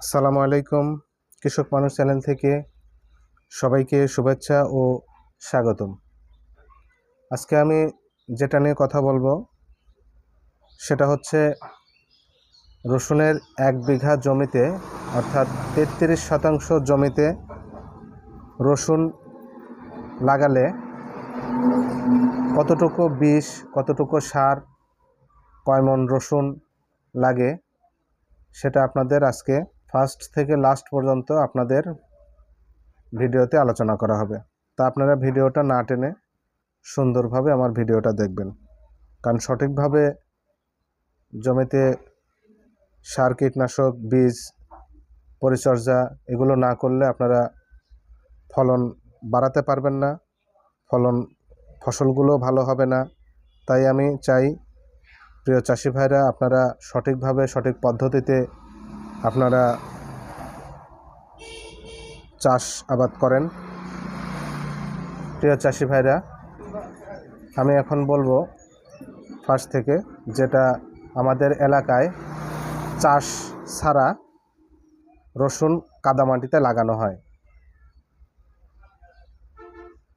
আসসালামু আলাইকুম, কৃষক মানুষ চ্যানেল থেকে সবাইকে শুভেচ্ছা ও স্বাগতম। আজকে আমি যেটা নিয়ে কথা বলব, সেটা হচ্ছে রসুনের এক বিঘা জমিতে, অর্থাৎ তেত্রিশ শতাংশ জমিতে রসুন লাগালে কতটুকু বিষ, কতটুকু সার কয়মন রসুন লাগে, সেটা আপনাদের আজকে ফার্স্ট থেকে লাস্ট পর্যন্ত আপনাদের ভিডিওতে আলোচনা করা হবে। তা আপনারা ভিডিওটা না টেনে সুন্দরভাবে আমার ভিডিওটা দেখবেন। কারণ সঠিকভাবে জমিতে সার, কীটনাশক, বীজ, পরিচর্যা এগুলো না করলে আপনারা ফলন বাড়াতে পারবেন না, ফলন, ফসলগুলো ভালো হবে না। তাই আমি চাই, প্রিয় চাষি ভাইরা, আপনারা সঠিকভাবে সঠিক পদ্ধতিতে আপনারা চাষ আবাদ করেন। প্রিয় চাষি ভাইরা, আমি এখন বলব ফার্স্ট থেকে যেটা আমাদের এলাকায় চাষ ছাড়া রসুন কাদামাটিতে লাগানো হয়।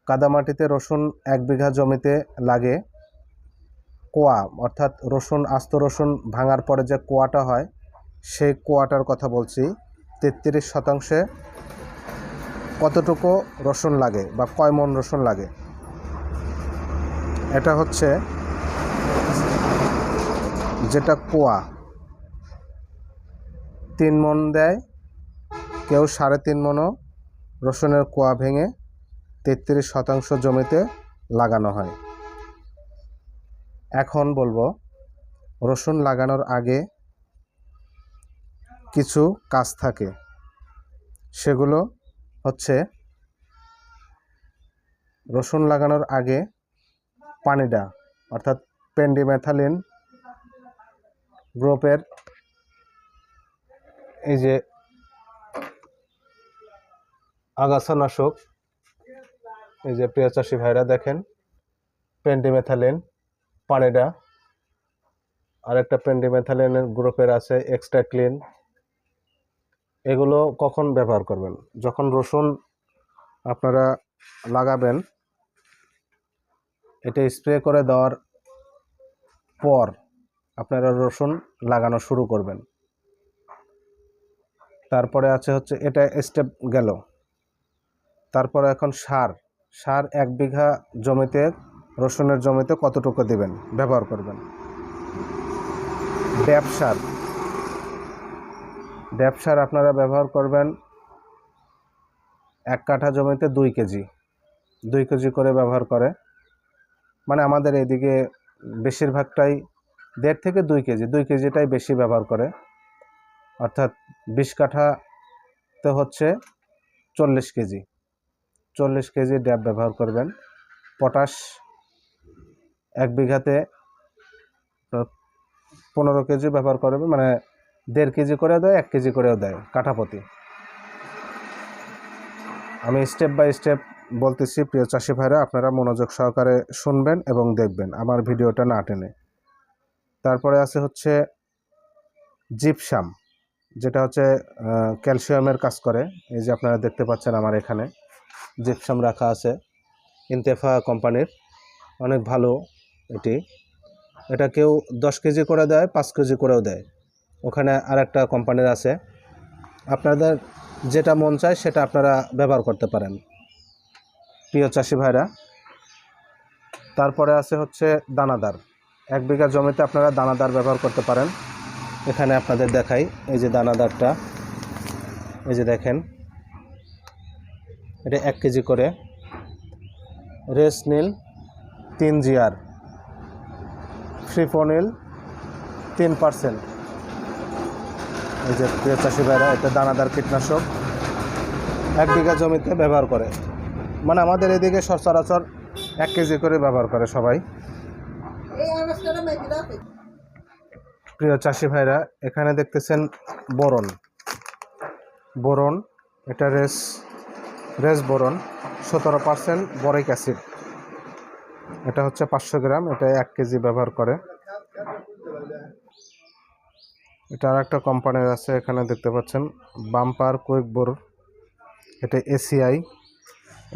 কাদামাটিতে রসুন এক বিঘা জমিতে লাগে কোয়া, অর্থাৎ রসুন, আস্ত রসুন ভাঙার পরে যে কোয়াটা হয় সেই কোয়াটার কথা বলছি, তেত্রিশ শতাংশে কতটুকু রসুন লাগে বা কয় মন রসুন লাগে? এটা হচ্ছে যেটা কোয়া। তিন মন দেয়, কেউ সাড়ে তিন মনও রসুনের কোয়া ভেঙে তেত্রিশ শতাংশ জমিতে লাগানো হয়। এখন বলব, রসুন লাগানোর আগে কিছু কাজ থাকে। সেগুলো হচ্ছে রসুন লাগানোর আগে পানিটা অর্থাৎ পেন্ডিমেথালিন গ্রুপের এই যে আগাছানাশক, এই যে প্রিয় চাষি ভাইরা দেখেন, পেন্ডিমেথালিন, পানিডা, আরেকটা পেন্ডিমেথালিনের গ্রুপের আছে এক্সট্রা ক্লিন এগুলো কখন ব্যবহার করবেন? যখন রসুন আপনারা লাগাবেন, এটা স্প্রে করে দেওয়ার পর আপনারা রসুন লাগানো শুরু করবেন। তারপরে আছে হচ্ছে, এটা স্টেপ গেল। তারপরে এখন সার। সার এক বিঘা জমিতে, রসুনের জমিতে কতটুকু দেবেন? ব্যবহার করবেন। ব্যবসার। ব্যবসার আপনারা ব্যবহার করবেন এক কাঠা জমিতে দুই কেজি দুই কেজি করে ব্যবহার করে। মানে আমাদের এদিকে বেশিরভাগটাই দেড় থেকে দুই কেজি, দুই কেজিটাই বেশি ব্যবহার করে। অর্থাৎ বিশ কাঠাতে হচ্ছে চল্লিশ কেজি চল্লিশ কেজি ড্যাব ব্যবহার করবেন। পটাশ এক বিঘাতে পনেরো কেজি ব্যবহার করবে মানে দেড় কেজি করে দেয়, এক কেজি করেও দেয় কাঠাপতি। আমি স্টেপ বাই স্টেপ বলতেছি, প্রিয় চাষি ভাইরা, আপনারা মনোযোগ সহকারে শুনবেন এবং দেখবেন আমার ভিডিওটা না টেনে। তারপরে আছে হচ্ছে জিপসাম যেটা হচ্ছে ক্যালসিয়ামের কাজ করে। এই যে আপনারা দেখতে পাচ্ছেন আমার এখানে জিপসাম রাখা আছে ইন্তেফা কোম্পানির, অনেক ভালো এটি। এটা কেউ দশ কেজি করে দেয়, পাঁচ কেজি করেও দেয়। ওখানে আর একটা কোম্পানির আছে। আপনাদের যেটা মন চায় সেটা আপনারা ব্যবহার করতে পারেন। প্রিয় চাষি ভাইরা, তারপরে আছে হচ্ছে দানাদার। এক বিঘা জমিতে আপনারা দানাদার ব্যবহার করতে পারেন। এখানে আপনাদের দেখাই, এই যে দানাদারটা, এই যে দেখেন, এটা এক কেজি করে। রেস নীল, তিন জিআর। ফ্রিফোনিল তিন পার্সেন্ট। এই যে প্রিয় চাষি ভাইরা, এটা দানাদার কীটনাশক। এক বিঘা জমিতে ব্যবহার করে। মানে আমাদের এদিকে সচরাচর এক কেজি করে ব্যবহার করে সবাই। প্রিয় চাষি ভাইরা, এখানে দেখতেছেন বোরন। বোরন, এটা রেস রেস বোরন, সতেরো পার্সেন্ট বরিক অ্যাসিড। এটা হচ্ছে পাঁচশো গ্রাম, এটা এক কেজি ব্যবহার করে। এটা আর একটা কোম্পানির আছে, এখানে দেখতে পাচ্ছেন। বাম্পার কুইক বোর এটা এসিআই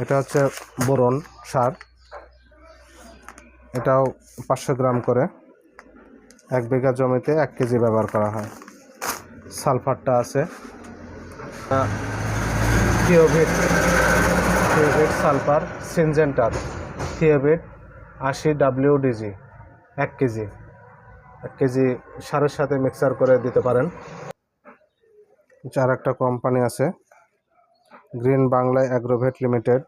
এটা হচ্ছে বোরন সার। এটাও পাঁচশো গ্রাম করে। এক বিঘা জমিতে এক কেজি ব্যবহার করা হয়। সালফারটা আছে। থিওভিট থিওভিট সালফার, সিনজেন্টার, থিওভিট আশি ডাব্লিউডিজি এক কেজি। কেজি সারের সাথে মিক্সার করে দিতে পারেন। চার একটা কোম্পানি আছে, গ্রিন বাংলা অ্যাগ্রোভেট লিমিটেড।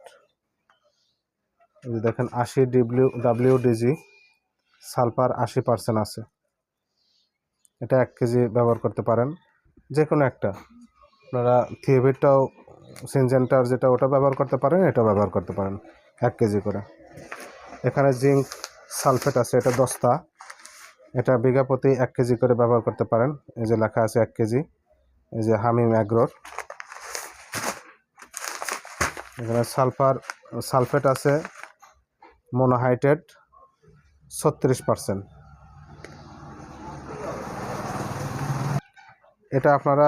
দেখেন, আশি ডিব্লিউ ডাব্লিউডিজি সালফার আশি পার্সেন্ট আছে। এটা এক কেজি ব্যবহার করতে পারেন যে কোনো একটা। আপনারা থিয়েভিটটাও সিনজেন্টার যেটা, ওটা ব্যবহার করতে পারেন, এটা ব্যবহার করতে পারেন, এক কেজি করে। এখানে জিঙ্ক সালফেট আছে, এটা দস্তা। এটা বিঘা প্রতি এক কেজি করে ব্যবহার করতে পারেন। এই যে লেখা আছে এক কেজি। এই যে হামিম অ্যাগ্রোর। এখানে সালফার, সালফেট আছে মোনোহাইটেড ছত্রিশ পার্সেন্ট। এটা আপনারা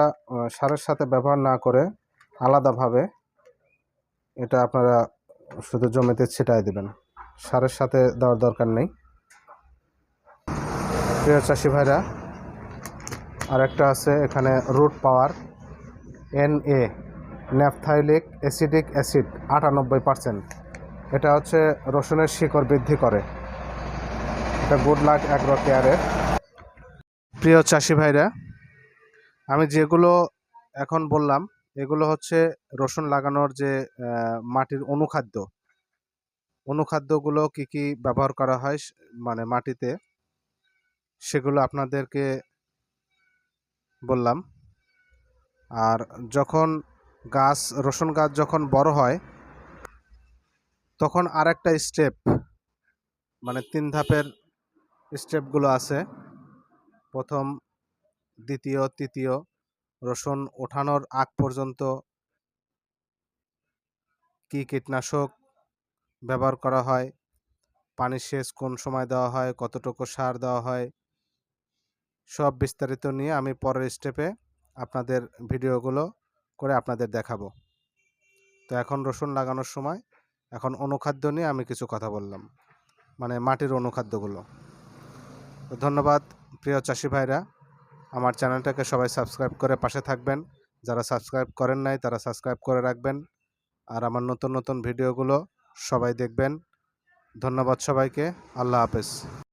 সারের সাথে ব্যবহার না করে আলাদাভাবে এটা আপনারা শুধু জমিতে ছিটায় দেবেন। সারের সাথে দেওয়ার দরকার নেই। প্রিয় চাষি ভাইরা। আর একটা আছে এখানে root power N A naphthylic acidic acid, আটানব্বই পার্সেন্ট। এটা হচ্ছে রসুনের শিকড় বৃদ্ধি করে। এটা গুড লাক অ্যাগ্রো কেয়ারের প্রিয় চাষি ভাইরা, আমি যেগুলো এখন বললাম, এগুলো হচ্ছে রসুন লাগানোর যে মাটির অনুখাদ্য। অনুখাদ্যগুলো কি কি ব্যবহার করা হয় মানে মাটিতে? সেগুলো আপনাদেরকে বললাম। আর যখন গাছ, রসুন গাছ যখন বড় হয়, তখন আরেকটা স্টেপ মানে তিন ধাপের স্টেপগুলো আছে। প্রথম, দ্বিতীয়, তৃতীয়, রসুন ওঠানোর আগ পর্যন্ত কি কীটনাশক ব্যবহার করা হয়, পানি সেচ কোন সময় দেওয়া হয়, কতটুকু সার দেওয়া হয় সব বিস্তারিত নিয়ে আমি পরের স্টেপে আপনাদের ভিডিওগুলো করে আপনাদের দেখাবো। তো এখন রসুন লাগানোর সময়, এখন অনুখাদ্য নিয়ে আমি কিছু কথা বললাম। মানে মাটির অনুখাদ্যগুলো। তো ধন্যবাদ, প্রিয় চাষি ভাইরা। আমার চ্যানেলটাকে সবাই সাবস্ক্রাইব করে পাশে থাকবেন। যারা সাবস্ক্রাইব করেন নাই, তারা সাবস্ক্রাইব করে রাখবেন। আর আমার নতুন নতুন ভিডিওগুলো সবাই দেখবেন। ধন্যবাদ সবাইকে। আল্লাহ হাফেজ।